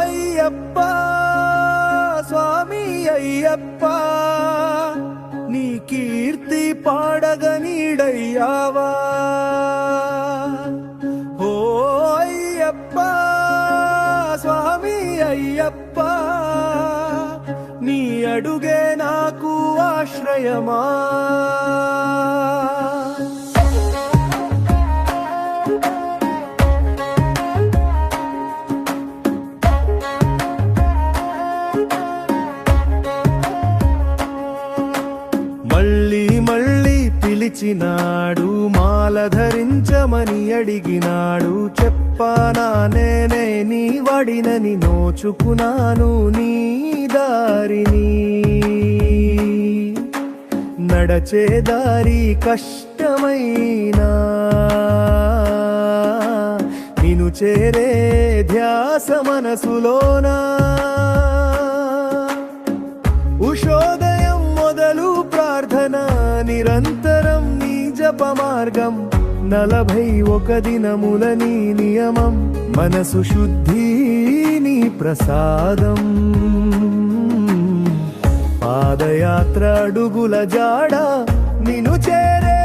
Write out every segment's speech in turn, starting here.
ஐயப்பா சுவாமி ஐயப்பா நீ கீர்த்தி பாடகனிடையாவா అడుగే నాకు ఆశ్రయమా? మళ్ళీ మళ్ళీ పిలిచినాడు మాల ధరించమని అడిగినాడు చెప్పానా నేనే నీ వడినని నోచుకున్నాను నీ దారిని. నడచే దారి కష్టమైనా. నిను చేరే ధ్యాస మనసులోనా. ఉషోదయం మొదలు ప్రార్థన నిరంతరం నీ జప మార్గం. నలభై ఒక దినముల నీ నియమం. మనసు శుద్ధి ప్రసాదం. పాదయాత్ర అడుగుల జాడ నిను చేరే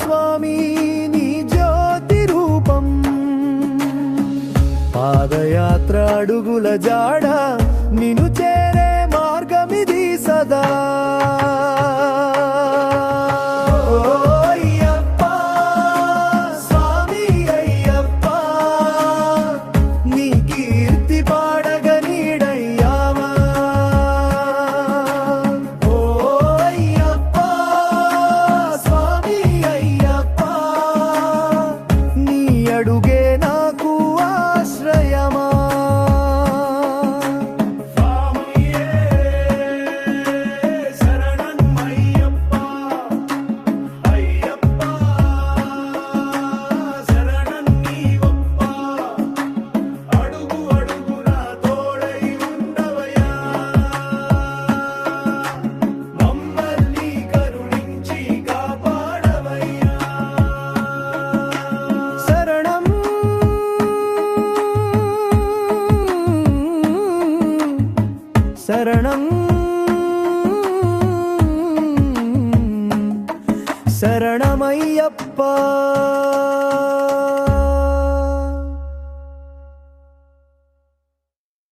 స్వామి నీ జ్యోతి రూపం. పాదయాత్ర అడుగుల జాడ నిను చే சரணம். சரணமையப்பா.